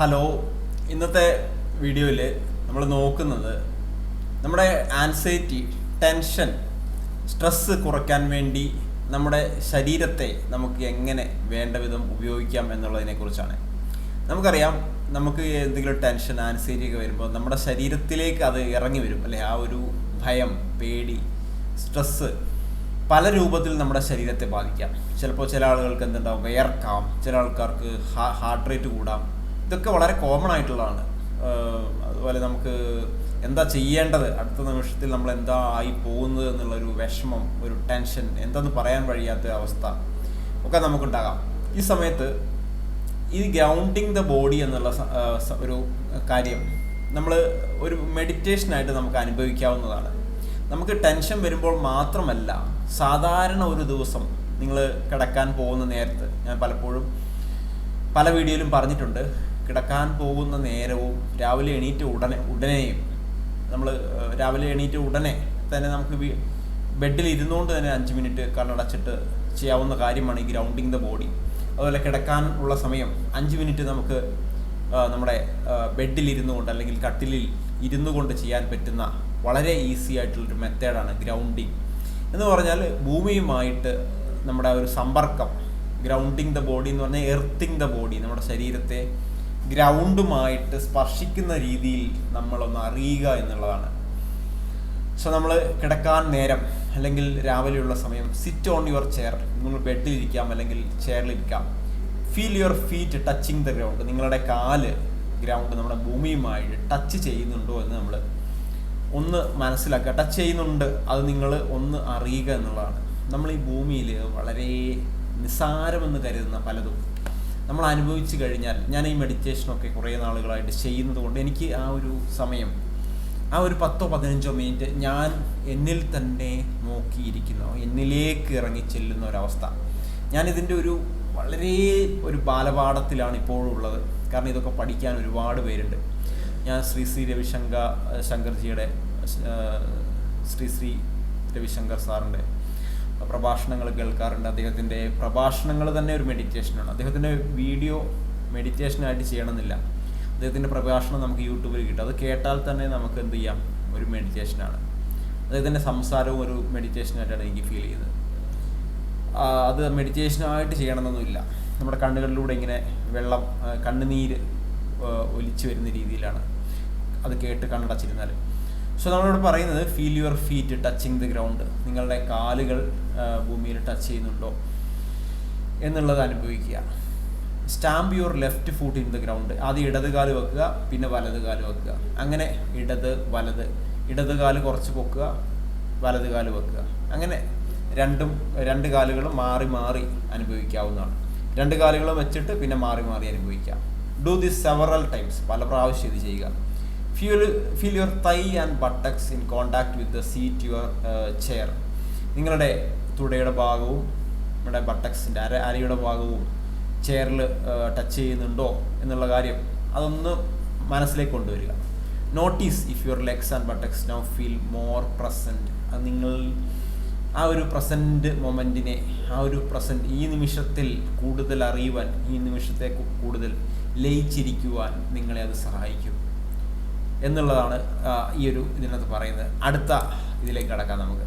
Hello ഇന്നത്തെ വീഡിയോയിൽ നമ്മൾ നോക്കുന്നത് നമ്മുടെ ആൻസൈറ്റി ടെൻഷൻ സ്ട്രെസ്സ് കുറയ്ക്കാൻ വേണ്ടി നമ്മുടെ ശരീരത്തെ നമുക്ക് എങ്ങനെ വേണ്ട വിധം ഉപയോഗിക്കാം എന്നുള്ളതിനെ കുറിച്ചാണ്. നമുക്കറിയാം നമുക്ക് എന്തെങ്കിലും ടെൻഷൻ ആൻസൈറ്റി ഒക്കെ വരുമ്പോൾ നമ്മുടെ ശരീരത്തിലേക്ക് അത് ഇറങ്ങി വരും. അല്ലെ? ആ ഒരു ഭയം പേടി സ്ട്രെസ്സ് പല രൂപത്തിൽ നമ്മുടെ ശരീരത്തെ ബാധിക്കാം. ചിലപ്പോൾ ചില ആളുകൾക്ക് എന്തുണ്ടാവും? വിയർക്കാം. ചില ആൾക്കാർക്ക് ഹാർട്ട് റേറ്റ് കൂടാം. ഇതൊക്കെ വളരെ കോമൺ ആയിട്ടുള്ളതാണ്. അതുപോലെ നമുക്ക് എന്താ ചെയ്യേണ്ടത്? അടുത്ത നിമിഷത്തിൽ നമ്മൾ എന്താ ആയി പോകുന്നത് എന്നുള്ളൊരു വിഷമം ഒരു ടെൻഷൻ എന്തെന്ന് പറയാൻ കഴിയാത്ത അവസ്ഥ ഒക്കെ നമുക്കുണ്ടാകാം. ഈ സമയത്ത് ഈ ഗ്രൗണ്ടിങ് ദ ബോഡി എന്നുള്ള ഒരു കാര്യം നമ്മൾ ഒരു മെഡിറ്റേഷനായിട്ട് നമുക്ക് അനുഭവിക്കാവുന്നതാണ്. നമുക്ക് ടെൻഷൻ വരുമ്പോൾ മാത്രമല്ല സാധാരണ ഒരു ദിവസം നിങ്ങൾ കിടക്കാൻ പോകുന്ന നേരത്ത് ഞാൻ പലപ്പോഴും പല വീഡിയോയിലും പറഞ്ഞിട്ടുണ്ട് കിടക്കാൻ പോകുന്ന നേരവും രാവിലെ എണീറ്റ് ഉടനെ ഉടനെയും നമ്മൾ രാവിലെ എണീറ്റ് ഉടനെ തന്നെ നമുക്ക് ബെഡിൽ ഇരുന്നുകൊണ്ട് തന്നെ അഞ്ച് മിനിറ്റ് കണ്ണടച്ചിട്ട് ചെയ്യാവുന്ന കാര്യമാണ് ഈ ഗ്രൗണ്ടിങ് ദ ബോഡി. അതുപോലെ കിടക്കാൻ ഉള്ള സമയം അഞ്ച് മിനിറ്റ് നമുക്ക് നമ്മുടെ ബെഡിൽ ഇരുന്നു കൊണ്ട് അല്ലെങ്കിൽ കട്ടിലിൽ ഇരുന്നു കൊണ്ട് ചെയ്യാൻ പറ്റുന്ന വളരെ ഈസി ആയിട്ടുള്ളൊരു മെത്തേഡാണ് ഗ്രൗണ്ടിങ്. എന്ന് പറഞ്ഞാൽ ഭൂമിയുമായിട്ട് നമ്മുടെ ഒരു സമ്പർക്കം ഗ്രൗണ്ടിങ് ദ ബോഡി എന്ന് പറഞ്ഞാൽ എർത്തിങ് ദ ബോഡി നമ്മുടെ ശരീരത്തെ ഗ്രൗണ്ടുമായിട്ട് സ്പർശിക്കുന്ന രീതിയിൽ നമ്മളൊന്ന് അറിയുക എന്നുള്ളതാണ്. സോ നമ്മൾ കിടക്കാൻ നേരം അല്ലെങ്കിൽ രാവിലെയുള്ള സമയം സിറ്റ് ഓൺ യുവർ ചെയർ നിങ്ങൾ ബെഡിലിരിക്കാം അല്ലെങ്കിൽ ചെയറിലിരിക്കാം. Feel your feet touching the ground നിങ്ങളുടെ കാൽ ഗ്രൗണ്ട് നമ്മുടെ ഭൂമിയുമായിട്ട് ടച്ച് ചെയ്യുന്നുണ്ടോ എന്ന് നമ്മൾ ഒന്ന് മനസ്സിലാക്കുക. ടച്ച് ചെയ്യുന്നുണ്ട്. അത് നിങ്ങൾ ഒന്ന് അറിയുക എന്നുള്ളതാണ്. നമ്മൾ ഈ ഭൂമിയിൽ വളരെ നിസ്സാരമെന്ന് കരുതുന്ന പലതും. നമ്മൾ അനുഭവിച്ചു കഴിഞ്ഞാൽ ഞാൻ ഈ മെഡിറ്റേഷനൊക്കെ കുറേ നാളുകളായിട്ട് ചെയ്യുന്നത് കൊണ്ട് എനിക്ക് ആ ഒരു സമയം ആ ഒരു പത്തോ പതിനഞ്ചോ മിനിറ്റ് ഞാൻ എന്നിൽ തന്നെ നോക്കിയിരിക്കുന്നു എന്നിലേക്ക് ഇറങ്ങി ചെല്ലുന്ന ഒരവസ്ഥ. ഞാനിതിന്റെ ഒരു വളരെ ഒരു ബാലപാഠത്തിലാണ് ഇപ്പോഴും ഉള്ളത്. കാരണം ഇതൊക്കെ പഠിക്കാൻ ഒരുപാട് പേരുണ്ട്. ഞാൻ ശ്രീ ശ്രീ രവിശങ്കർ ശങ്കർജിയുടെ ശ്രീ ശ്രീ രവിശങ്കർ സാറിന്റെ പ്രഭാഷണങ്ങൾ കേൾക്കാറുണ്ട്. അദ്ദേഹത്തിന്റെ പ്രഭാഷണങ്ങൾ തന്നെ ഒരു മെഡിറ്റേഷനാണ് അദ്ദേഹത്തിന്റെ വീഡിയോ മെഡിറ്റേഷനായിട്ട് ചെയ്യണമെന്നില്ല. അദ്ദേഹത്തിന്റെ പ്രഭാഷണം നമുക്ക് യൂട്യൂബിൽ കിട്ടും. അത് കേട്ടാൽ തന്നെ നമുക്ക് എന്ത് ചെയ്യാം? ഒരു മെഡിറ്റേഷനാണ് അദ്ദേഹത്തിന്റെ സംസാരവും ഒരു മെഡിറ്റേഷനായിട്ടാണ് എനിക്ക് ഫീൽ ആ, അത് മെഡിറ്റേഷനായിട്ട് ചെയ്യണമെന്നൊന്നുമില്ല. നമ്മുടെ കണ്ണുകളിലൂടെ ഇങ്ങനെ വെള്ളം കണ്ണുനീര് ഒലിച്ചു വരുന്ന രീതിയിലാണ്. അത് കേട്ട് കണ്ണടച്ചിരുന്നാൽ സോ നമ്മളിവിടെ പറയുന്നത് feel your feet touching the ground നിങ്ങളുടെ കാലുകൾ ഭൂമിയിൽ ടച്ച് ചെയ്യുന്നുണ്ടോ എന്നുള്ളത് അനുഭവിക്കുക. Stamp your left foot in the ground ആദ്യം ഇടത് കാൽ വെക്കുക പിന്നെ വലത് കാൽ വെക്കുക. അങ്ങനെ ഇടത് വലത്. ഇടത് കാൽ കുറച്ച് പൊക്കുക വലത് കാൽ വെക്കുക. അങ്ങനെ രണ്ടും രണ്ട് കാലുകളും മാറി മാറി അനുഭവിക്കാവുന്നതാണ്. രണ്ട് കാലുകളും വെച്ചിട്ട് പിന്നെ മാറി മാറി അനുഭവിക്കാം. ഡു ദിസ് സെവറൽ ടൈംസ് പല പ്രാവശ്യം ഇത് ചെയ്യുക. Feel feel your thigh and buttocks in contact with the seat your chair നിങ്ങളുടെ തുടയുടെ ഭാഗവും നമ്മുടെ ബട്ടക്സിന്റെ അര അരയുടെ ഭാഗവും ചെയറിൽ ടച്ച് ചെയ്യുന്നുണ്ടോ എന്നുള്ള കാര്യം അതൊന്ന് മനസ്സിലേക്ക് കൊണ്ടുവരിക. Notice if your legs and buttocks now feel more present അത് നിങ്ങൾ ആ ഒരു പ്രസന്റ് മൊമെന്റിനെ ആ ഒരു പ്രസന്റ് ഈ നിമിഷത്തിൽ കൂടുതൽ അറിയുവാൻ ഈ നിമിഷത്തെ കൂടുതൽ ലയിച്ചിരിക്കുവാൻ നിങ്ങളെ അത് സഹായിക്കും. എന്നുള്ളതാണ് ഈ ഒരു ഇതിനകത്ത് പറയുന്നത്. അടുത്ത ഇതിലേക്ക് കടക്കാം നമുക്ക്.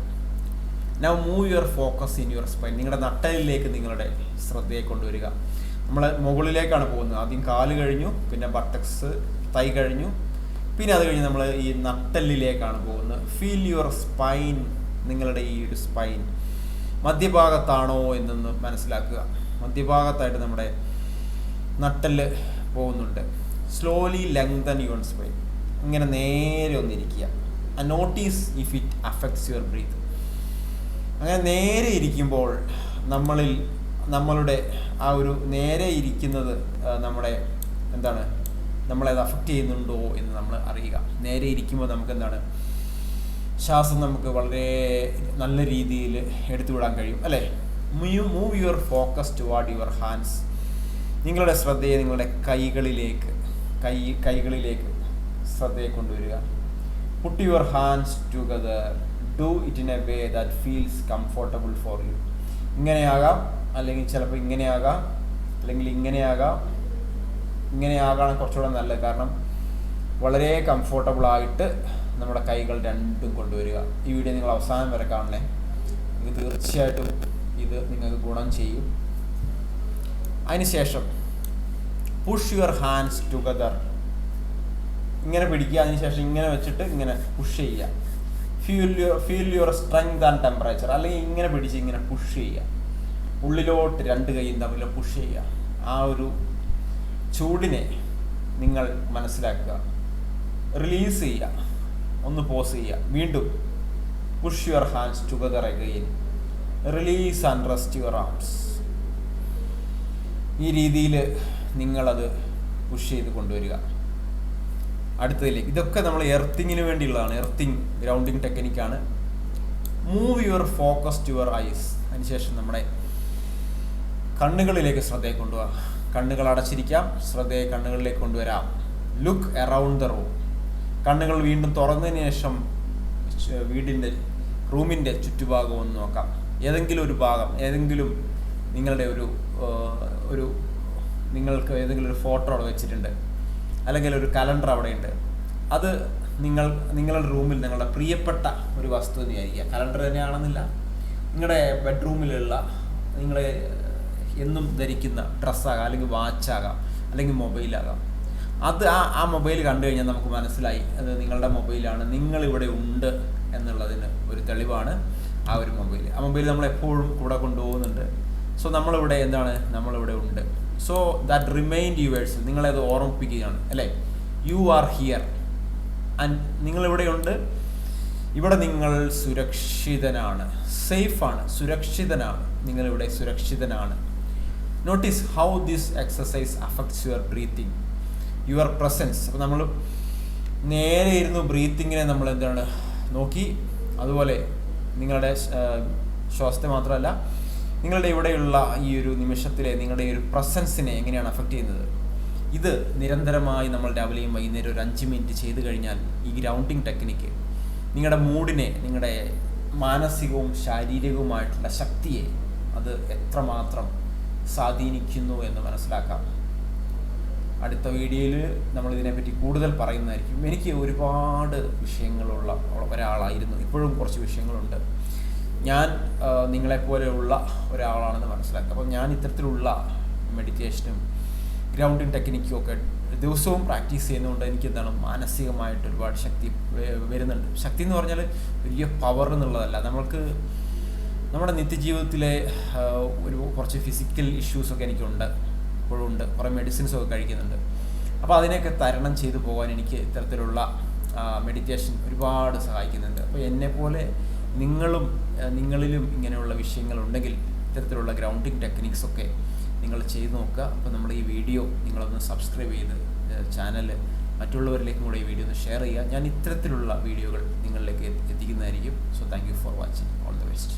Now move your focus in your spine നിങ്ങളുടെ നട്ടലിലേക്ക് നിങ്ങളുടെ ശ്രദ്ധയെ കൊണ്ടുവരിക. നമ്മൾ മുകളിലേക്കാണ് പോകുന്നത്. ആദ്യം കാൽ കഴിഞ്ഞു പിന്നെ ബട്ടക്സ് തൈ കഴിഞ്ഞു. പിന്നെ അത് കഴിഞ്ഞ് നമ്മൾ ഈ നട്ടലിലേക്കാണ് പോകുന്നത്. ഫീൽ യുവർ സ്പൈൻ നിങ്ങളുടെ ഈ ഒരു സ്പൈൻ മധ്യഭാഗത്താണോ എന്നൊന്ന് മനസ്സിലാക്കുക. മധ്യഭാഗത്തായിട്ട് നമ്മുടെ നട്ടൽ പോകുന്നുണ്ട്. സ്ലോലി ലെങ്തൻ യുവർ സ്പൈൻ ഇങ്ങനെ നേരെ ഒന്നിരിക്കുക. Notice if it affects your breath അങ്ങനെ നേരെ ഇരിക്കുമ്പോൾ നമ്മളിൽ നമ്മളുടെ ആ ഒരു നേരെ ഇരിക്കുന്നത് നമ്മുടെ എന്താണ് നമ്മളെ അത് അഫക്റ്റ് ചെയ്യുന്നുണ്ടോ എന്ന് നമ്മൾ അറിയുക. നേരെ ഇരിക്കുമ്പോൾ നമുക്ക് എന്താണ് ശ്വാസം നമുക്ക് വളരെ നല്ല രീതിയിൽ എടുത്തുവിടാൻ കഴിയും അല്ലേ? Move your focus toward your hands നിങ്ങളുടെ ശ്രദ്ധയെ നിങ്ങളുടെ കൈകളിലേക്ക് കൈ കൈകളിലേക്ക് ശ്രദ്ധയെ കൊണ്ടുവരിക. Put your hands together do it in a way that feels comfortable for you ഇങ്ങനെയാകാം. അല്ലെങ്കിൽ ചിലപ്പോൾ ഇങ്ങനെയാകാം. അല്ലെങ്കിൽ ഇങ്ങനെയാകാം. ഇങ്ങനെയാകാണ് കുറച്ചുകൂടെ നല്ലത്. കാരണം വളരെ കംഫർട്ടബിൾ ആയിട്ട് നമ്മുടെ കൈകൾ രണ്ടും കൊണ്ടുവരിക. ഈ വീഡിയോ നിങ്ങൾ അവസാനം വരെ കാണണേ. നിങ്ങൾക്ക് തീർച്ചയായിട്ടും ഇത് നിങ്ങൾക്ക് ഗുണം ചെയ്യും. അതിനുശേഷം പുഷ് യുവർ ഹാൻഡ്സ് ടുഗദർ ഇങ്ങനെ പിടിക്കുക അതിനുശേഷം ഇങ്ങനെ വെച്ചിട്ട് ഇങ്ങനെ പുഷ് ചെയ്യുക. Feel your feel your strength and temperature അല്ലെങ്കിൽ ഇങ്ങനെ പിടിച്ച് ഇങ്ങനെ പുഷ് ചെയ്യുക. ഉള്ളിലോട്ട് രണ്ട് കൈയും തമ്മിൽ പുഷ് ചെയ്യുക. ആ ഒരു ചൂടിനെ നിങ്ങൾ മനസ്സിലാക്കുക. റിലീസ് ചെയ്യുക. ഒന്ന് പോസ് ചെയ്യുക. വീണ്ടും push your hands together again release and rest your arms ഈ രീതിയിൽ നിങ്ങളത് പുഷ് ചെയ്ത് കൊണ്ടുവരിക. അടുത്തതിലേക്ക്. ഇതൊക്കെ നമ്മൾ എർത്തിങ്ങിന് വേണ്ടിയുള്ളതാണ്. Earthing grounding ടെക്നിക്കാണ്. Move your focus to your eyes അതിനുശേഷം നമ്മുടെ കണ്ണുകളിലേക്ക് ശ്രദ്ധയെ കൊണ്ടുപോകാം കണ്ണുകൾ അടച്ചിരിക്കാം. ശ്രദ്ധയെ കണ്ണുകളിലേക്ക് കൊണ്ടുവരാം. ലുക്ക് അറൗണ്ട് ദ റൂം കണ്ണുകൾ വീണ്ടും തുറന്നതിന് ശേഷം വീടിന്റെ റൂമിന്റെ ചുറ്റുഭാഗം ഒന്ന് നോക്കാം. ഏതെങ്കിലും ഒരു ഭാഗം ഏതെങ്കിലും നിങ്ങളുടെ ഒരു ഒരു നിങ്ങൾക്ക് ഏതെങ്കിലും ഒരു ഫോട്ടോ അവിടെ വെച്ചിട്ടുണ്ട്. അല്ലെങ്കിൽ ഒരു കലണ്ടർ അവിടെയുണ്ട്. അത് നിങ്ങൾ നിങ്ങളുടെ റൂമിൽ നിങ്ങളുടെ പ്രിയപ്പെട്ട ഒരു വസ്തു തന്നെയായിരിക്കുക. കലണ്ടർ തന്നെയാണെന്നില്ല. നിങ്ങളുടെ ബെഡ്റൂമിലുള്ള നിങ്ങൾ എന്നും ധരിക്കുന്ന ഡ്രസ്സാകാം അല്ലെങ്കിൽ വാച്ചാകാം അല്ലെങ്കിൽ മൊബൈലാകാം. അത് ആ ആ മൊബൈൽ കണ്ടു കഴിഞ്ഞാൽ നമുക്ക് മനസ്സിലായി അത് നിങ്ങളുടെ മൊബൈലാണ് നിങ്ങളിവിടെ ഉണ്ട് എന്നുള്ളതിന് ഒരു തെളിവാണ് ആ ഒരു മൊബൈൽ ആ മൊബൈൽ നമ്മൾ എപ്പോഴും കൂടെ കൊണ്ടുപോകുന്നുണ്ട്. സോ നമ്മളിവിടെ എന്താണ്? നമ്മളിവിടെ ഉണ്ട്. സോ ദാറ്റ് റിമൈൻഡ് യുവേഴ്സ് നിങ്ങളത് ഓർമ്മിപ്പിക്കുകയാണ് അല്ലേ? യു ആർ ഹിയർ ആൻഡ് നിങ്ങളിവിടെയുണ്ട്. ഇവിടെ നിങ്ങൾ സുരക്ഷിതനാണ്. സേഫാണ് സുരക്ഷിതനാണ്. നിങ്ങളിവിടെ സുരക്ഷിതനാണ്. Notice how this exercise affects your breathing your presence അപ്പോൾ നമ്മൾ നേരെ ഇരുന്ന് ബ്രീത്തിങ്ങിനെ നമ്മൾ എന്താണ്? നോക്കി. അതുപോലെ നിങ്ങളുടെ ശ്വാസത്തെ മാത്രമല്ല നിങ്ങളുടെ ഇവിടെയുള്ള ഈ ഒരു നിമിഷത്തിലെ നിങ്ങളുടെ ഈ ഒരു പ്രസൻസിനെ എങ്ങനെയാണ് അഫക്റ്റ് ചെയ്യുന്നത്? ഇത് നിരന്തരമായി നമ്മൾ രാവിലെയും വൈകുന്നേരം ഒരു അഞ്ച് മിനിറ്റ് ചെയ്ത് കഴിഞ്ഞാൽ ഈ ഗ്രൗണ്ടിങ് ടെക്നിക്ക് നിങ്ങളുടെ മൂഡിനെ നിങ്ങളുടെ മാനസികവും ശാരീരികവുമായിട്ടുള്ള ശക്തിയെ അത് എത്രമാത്രം സ്വാധീനിക്കുന്നു എന്ന് മനസ്സിലാക്കാം. അടുത്ത വീഡിയോയിൽ നമ്മൾ ഇതിനെപ്പറ്റി കൂടുതൽ പറയുന്നതായിരിക്കും. എനിക്ക് ഒരുപാട് വിഷയങ്ങളുള്ള ഒരാളായിരുന്നു. ഇപ്പോഴും കുറച്ച് വിഷയങ്ങളുണ്ട്. ഞാൻ നിങ്ങളെപ്പോലെയുള്ള ഒരാളാണെന്ന് മനസ്സിലാക്കുക. അപ്പോൾ ഞാൻ ഇത്തരത്തിലുള്ള മെഡിറ്റേഷനും ഗ്രൗണ്ടിങ് ടെക്നിക്കും ഒക്കെ ദിവസവും പ്രാക്ടീസ് ചെയ്യുന്നതുകൊണ്ട് എനിക്ക് എന്താണ് മാനസികമായിട്ട് ഒരുപാട് ശക്തി വരുന്നുണ്ട്. ശക്തി എന്ന് പറഞ്ഞാൽ വലിയ പവർ എന്നുള്ളതല്ല. നമ്മൾക്ക് നമ്മുടെ നിത്യജീവിതത്തിലെ ഒരു കുറച്ച് ഫിസിക്കൽ ഇഷ്യൂസൊക്കെ എനിക്കുണ്ട്. ഇപ്പോഴും ഉണ്ട്. കുറേ മെഡിസിൻസ് ഒക്കെ കഴിക്കുന്നുണ്ട്. അപ്പോൾ അതിനെയൊക്കെ തരണം ചെയ്തു പോകാൻ എനിക്ക് ഇത്തരത്തിലുള്ള മെഡിറ്റേഷൻ ഒരുപാട് സഹായിക്കുന്നുണ്ട്. അപ്പോൾ എന്നെപ്പോലെ നിങ്ങളും നിങ്ങളിലും ഇങ്ങനെയുള്ള വിഷയങ്ങളുണ്ടെങ്കിൽ ഇത്തരത്തിലുള്ള ഗ്രൗണ്ടിങ് ടെക്നിക്സ് ഒക്കെ നിങ്ങൾ ചെയ്ത് നോക്കുക. അപ്പോൾ നമ്മൾ ഈ വീഡിയോ നിങ്ങളൊന്ന് സബ്സ്ക്രൈബ് ചെയ്ത് ചാനൽ മറ്റുള്ളവരിലേക്കും കൂടെ ഈ വീഡിയോ ഒന്ന് ഷെയർ ചെയ്യുക. ഞാൻ ഇത്തരത്തിലുള്ള വീഡിയോകൾ നിങ്ങളിലേക്ക് എത്തിക്കുന്നതായിരിക്കും. So thank you for watching all the best